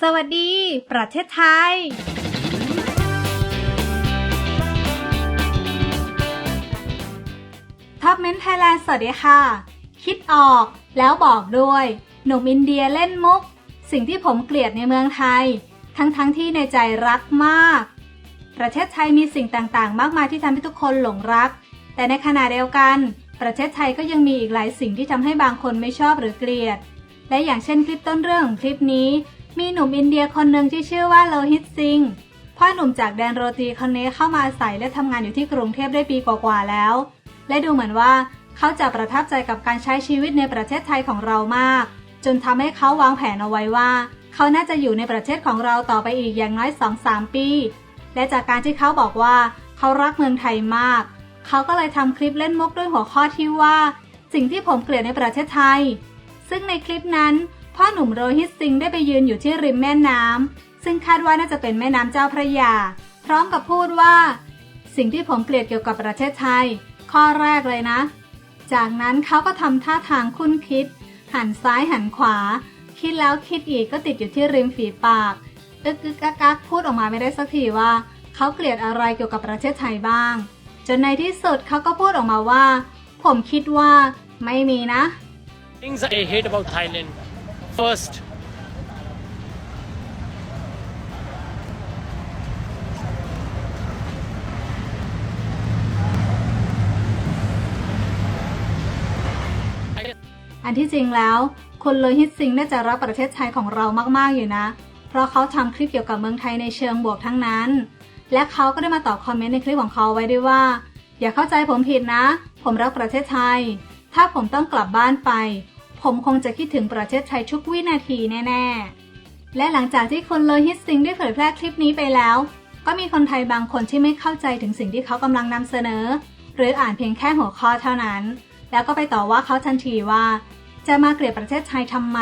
สวัสดี ประเทศไทย ท็อปเมนไทยแลนด์สวัสดีค่ะ คิดออกแล้วบอกด้วย หนุ่มอินเดียเล่นมุก สิ่งที่ผมเกลียดในเมืองไทย ทั้งๆทที่ในใจรักมาก ประเทศไทยมีสิ่งต่างๆ มากมายที่ทำให้ทุกคนหลงรัก แต่ในขณะเดียวกัน ประเทศไทยก็ยังมีอีกหลายสิ่งที่ทำให้บางคนไม่ชอบหรือเกลียด และอย่างเช่นคลิปต้นเรื่องของคลิปนี้ มีหนุ่มอินเดียคนหนึ่งที่ชื่อว่าโลฮิตซิงพ่อหนุ่มจากแดนโรตีคนนี้เข้ามาอาศัยและทำงานอยู่ที่กรุงเทพได้ปีกว่าๆแล้ว และดูเหมือนว่าเขาจะประทับใจกับการใช้ชีวิตในประเทศไทยของเรามาก จนทำให้เขาวางแผนเอาไว้ว่า เขาน่าจะอยู่ในประเทศของเราต่อไปอีกอย่างน้อย 2-3 ปี และจากการที่เขาบอกว่า เขารักเมืองไทยมาก เขาก็เลยทำคลิปเล่นมุกด้วยหัวข้อที่ว่า สิ่งที่ผมเกลียดในประเทศไทย ซึ่งในคลิปนั้น พ่อหนุ่มโรฮิตซิงได้ไปยืนอยู่ที่ริมแม่น้ำซึ่งคาดว่าน่าจะเป็นแม่น้ำเจ้าพระยา พร้อมกับพูดว่า สิ่งที่ผมเกลียดเกี่ยวกับประเทศไทย ข้อแรกเลยนะ จากนั้นเขาก็ทำท่าทางคุ้นคิด หันซ้ายหันขวา คิดแล้วคิดอีกก็ติดอยู่ที่ริมฝีปากอึกอึกกักกักพูดออกมาไม่ได้สักทีว่า เขาเกลียดอะไรเกี่ยวกับประเทศไทยบ้าง จนในที่สุดเขาก็พูดออกมาว่า ผมคิดว่าไม่มีนะ things I hate about Thailand. First, I guess อันที่จริงแล้วคุณโลฮิตซิงน่าจะรักประเทศไทยของเรามาก ๆ อยู่นะ เพราะเขาทำคลิปเกี่ยวกับเมืองไทยในเชิงบวกทั้งนั้น และเขาก็ได้มาตอบคอมเมนต์ในคลิปของเขาไว้ด้วยว่า อย่าเข้าใจผมผิดนะ ผมรักประเทศไทย ถ้าผมต้องกลับบ้านไป ผมคงจะคิดถึงประเทศไทยทุกวินาทีแน่ ๆ และหลังจากที่คุณโลฮิตซิงได้เผยแพร่คลิปนี้ไปแล้ว ก็มีคนไทยบางคนที่ไม่เข้าใจถึงสิ่งที่เขากำลังนำเสนอ หรืออ่านเพียงแค่หัวข้อเท่านั้น แล้วก็ไปต่อว่าเขาทันทีว่า จะมาเกลียดประเทศไทยทำไม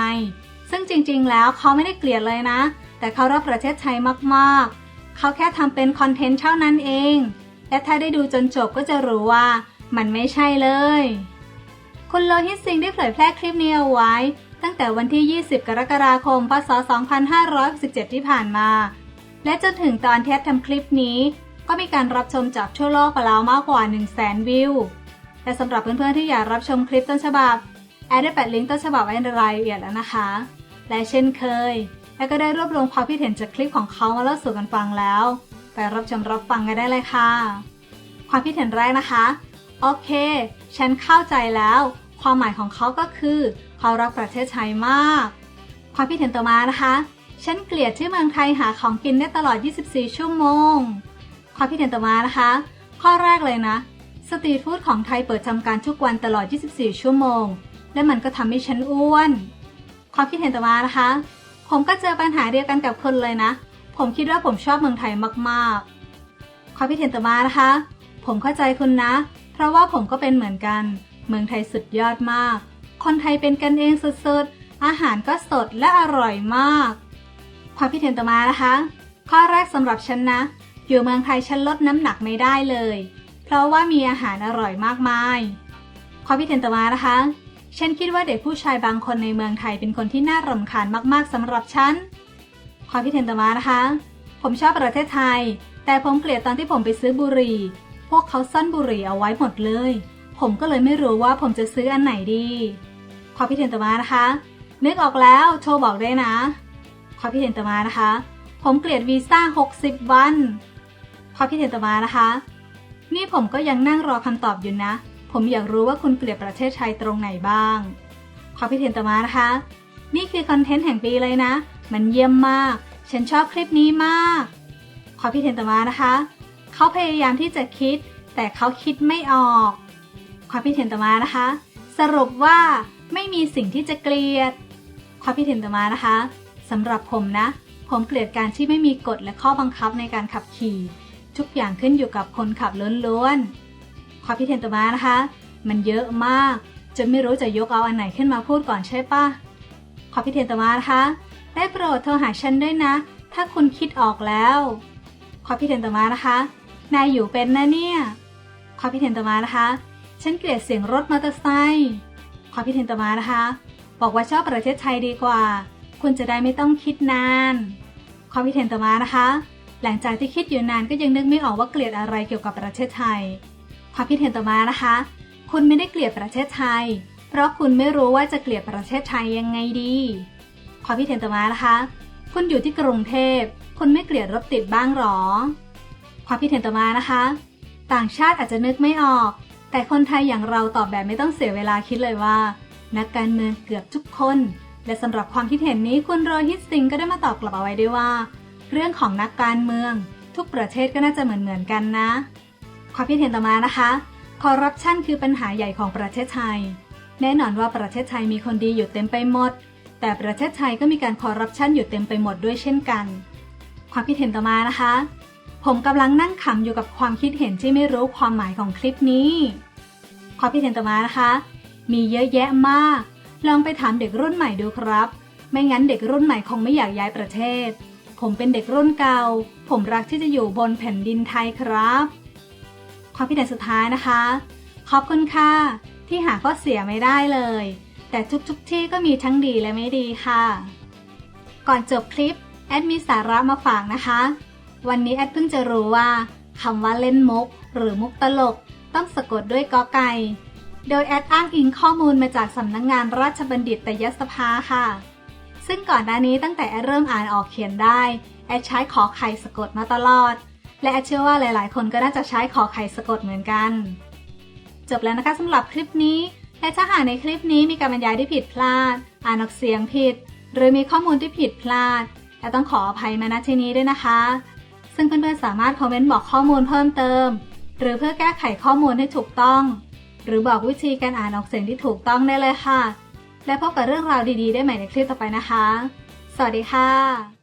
ซึ่งจริงๆ แล้วเขาไม่ได้เกลียดเลยนะ แต่เขารักประเทศไทยมากๆ เขาแค่ทำเป็นคอนเทนต์เท่านั้นเอง และถ้าได้ดูจนจบก็จะรู้ว่ามันไม่ใช่เลย คุณโลฮิตซิงได้เผยแพร่คลิปนี้เอาไว้ ตั้งแต่วันที่ 20 กรกฎาคม พศ 2567 ที่ผ่านมา และจนถึงตอนเทปทำคลิปนี้ ก็มีการรับชมจากทั่วโลกไปแล้วมากกว่า 1 0 0 0 0แสนวิว แต่สำหรับเพื่อนๆที่อยากรับชมคลิปต้นฉบับ แอดได้แปะลิงก์ต้นฉบับไว้ในรายละเอียดแล้วนะคะ และเช่นเคย แอดก็ได้รวบรวมความคิดเห็นจากคลิปของเขามาเล่าสู่กันฟังแล้ว ไปรับชมรับฟังกันได้เลยค่ะ ความคิดเห็นแรกนะคะ โอเค ฉันเข้าใจแล้ว ความหมายของเขาก็คือเขารักประเทศไทยมาก ความคิดเห็นต่อมานะคะ ฉันเกลียดที่เมืองไทยหาของกินได้ตลอด 24 ชั่วโมง ความคิดเห็นต่อมานะคะ ข้อแรกเลยนะ สตรีทฟู้ดของไทยเปิดทำการทุกวันตลอด 24 ชั่วโมง และมันก็ทำให้ฉันอ้วน ความคิดเห็นต่อมานะคะ ผมก็เจอปัญหาเดียวกันกับคนเลยนะ ผมคิดว่าผมชอบเมืองไทยมากๆ ความคิดเห็นต่อมานะคะ ผมเข้าใจคุณนะ ราะว่าผมก็เป็นเหมือนกัน เมืองไทยสุดยอดมาก คนไทยเป็นกันเองสุดๆ อาหารก็สดและอร่อยมาก ความคิดเห็นต่อมานะคะ ข้อแรกสำหรับฉันนะ อยู่เมืองไทยฉันลดน้ำหนักไม่ได้เลย เพราะว่ามีอาหารอร่อยมากมาย ความคิดเห็นต่อมานะคะ ฉันคิดว่าเด็กผู้ชายบางคนในเมืองไทยเป็นคนที่น่ารำคาญมากๆสำหรับฉัน ความคิดเห็นต่อมานะคะ ผมชอบประเทศไทย แต่ผมเกลียดตอนที่ผมไปซื้อบุหรี่ พวกเขาซ่อนบุหรี่เอาไว้หมดเลย ผมก็เลยไม่รู้ว่าผมจะซื้ออันไหนดีความคิดเห็นต่อมานะคะ นึกออกแล้วโทรบอกได้นะความคิดเห็นต่อมานะคะ ผมเกลียดวีซ่า 60 วันความคิดเห็นต่อมานะคะ นี่ผมก็ยังนั่งรอคำตอบอยู่นะ ผมอยากรู้ว่าคุณเกลียดประเทศไทยตรงไหนบ้างความคิดเห็นต่อมานะคะ นี่คือคอนเทนต์แห่งปีเลยนะ มันเยี่ยมมาก ฉันชอบคลิปนี้มากความคิดเห็นต่อมานะคะ เขาพยายามที่จะคิด แต่เขาคิดไม่ออก ความคิดเห็นต่อมานะคะ สรุปว่าไม่มีสิ่งที่จะเกลียด ความคิดเห็นต่อมานะคะสำหรับผมนะ ผมเกลียดการที่ไม่มีกฎและข้อบังคับในการขับขี่ ทุกอย่างขึ้นอยู่กับคนขับล้วนๆความคิดเห็นต่อมานะคะ มันเยอะมากจนไม่รู้จะยกเอาอันไหนขึ้นมาพูดก่อนใช่ปะความคิดเห็นต่อมานะคะ ได้โปรดโทรหาฉันด้วยนะ ถ้าคุณคิดออกแล้ว ความคิดเห็นต่อมานะคะ นายอยู่เป็นนะเนี่ย ความคิดเห็นต่อมานะคะ ฉันเกลียดเสียงรถมอเตอร์ไซค์ความคิดเห็นต่อมานะคะ บอกว่าชอบประเทศไทยดีกว่า คุณจะได้ไม่ต้องคิดนาน ความคิดเห็นต่อมานะคะ หลังจากที่คิดอยู่นานก็ยังนึกไม่ออกว่าเกลียดอะไรเกี่ยวกับประเทศไทย ความคิดเห็นต่อมานะคะ คุณไม่ได้เกลียดประเทศไทย เพราะคุณไม่รู้ว่าจะเกลียดประเทศไทยยังไงดี ความคิดเห็นต่อมานะคะ คุณอยู่ที่กรุงเทพ คุณไม่เกลียดรถติดบ้างหรอ ความคิดเห็นต่อมานะคะ ต่างชาติอาจจะนึกไม่ออก แต่คนไทยอย่างเราตอบแบบไม่ต้องเสียเวลาคิดเลยว่า นักการเมืองเกือบทุกคน และสำหรับความคิดเห็นนี้คุณโรฮิตซิงก็ได้มาตอบกลับเอาไว้ด้วยว่า เรื่องของนักการเมือง ทุกประเทศก็น่าจะเหมือนเหมือนกันนะ ความคิดเห็นต่อมานะคะคอร์รัปชันคือปัญหาใหญ่ของประเทศไทย แน่นอนว่าประเทศไทยมีคนดีอยู่เต็มไปหมด แต่ประเทศไทยก็มีการคอร์รัปชันอยู่เต็มไปหมดด้วยเช่นกัน ความคิดเห็นต่อมานะคะ ผมกำลังนั่งขำอยู่กับความคิดเห็นที่ไม่รู้ความหมายของคลิปนี้ ความคิดเห็นต่อมานะคะ มีเยอะแยะมาก ลองไปถามเด็กรุ่นใหม่ดูครับ ไม่งั้นเด็กรุ่นใหม่คงไม่อยากย้ายประเทศ ผมเป็นเด็กรุ่นเก่า ผมรักที่จะอยู่บนแผ่นดินไทยครับ ความคิดเห็นสุดท้ายนะคะ ขอบคุณค่ะที่หาข้อเสียไม่ได้เลยแต่ทุกๆทที่ก็มีทั้งดีและไม่ดีค่ะ ก่อนจบคลิป แอดมีสาระมาฝากนะคะ วันนี้แอดเพิ่งจะรู้ว่าคำว่าเล่นมุก หรือมุกตลก ต้องสะกดด้วยกอไก่ โดยแอดอ้างอิงข้อมูลมาจากสำนักงงานราชบัณฑิตยสภาค่ะ ซึ่งก่อนหน้านี้ตั้งแต่แอดเริ่มอ่านออกเขียนได้ แอดใช้ขอไข่สะกดมาตลอด และแอดเชื่อว่าหลาย ๆ คนก็น่าจะใช้ขอไข่สะกดเหมือนกัน จบแล้วนะคะสำหรับคลิปนี้และถ้าหากในคลิปนี้มีการบรรยายที่ผิดพลาด อ่านออกเสียงผิด หรือมีข้อมูลที่ผิดพลาด และต้องขออภัยมาณที่นี้ด้วยนะคะ ซึ่งเพื่อนๆสามารถคอมเมนต์บอกข้อมูลเพิ่มเติม หรือเพื่อแก้ไขข้อมูลให้ถูกต้อง หรือบอกวิธีการอ่านออกเสียงที่ถูกต้องได้เลยค่ะ และพบกับเรื่องราวดีๆ ได้ใหม่ในคลิปต่อไปนะคะ สวัสดีค่ะ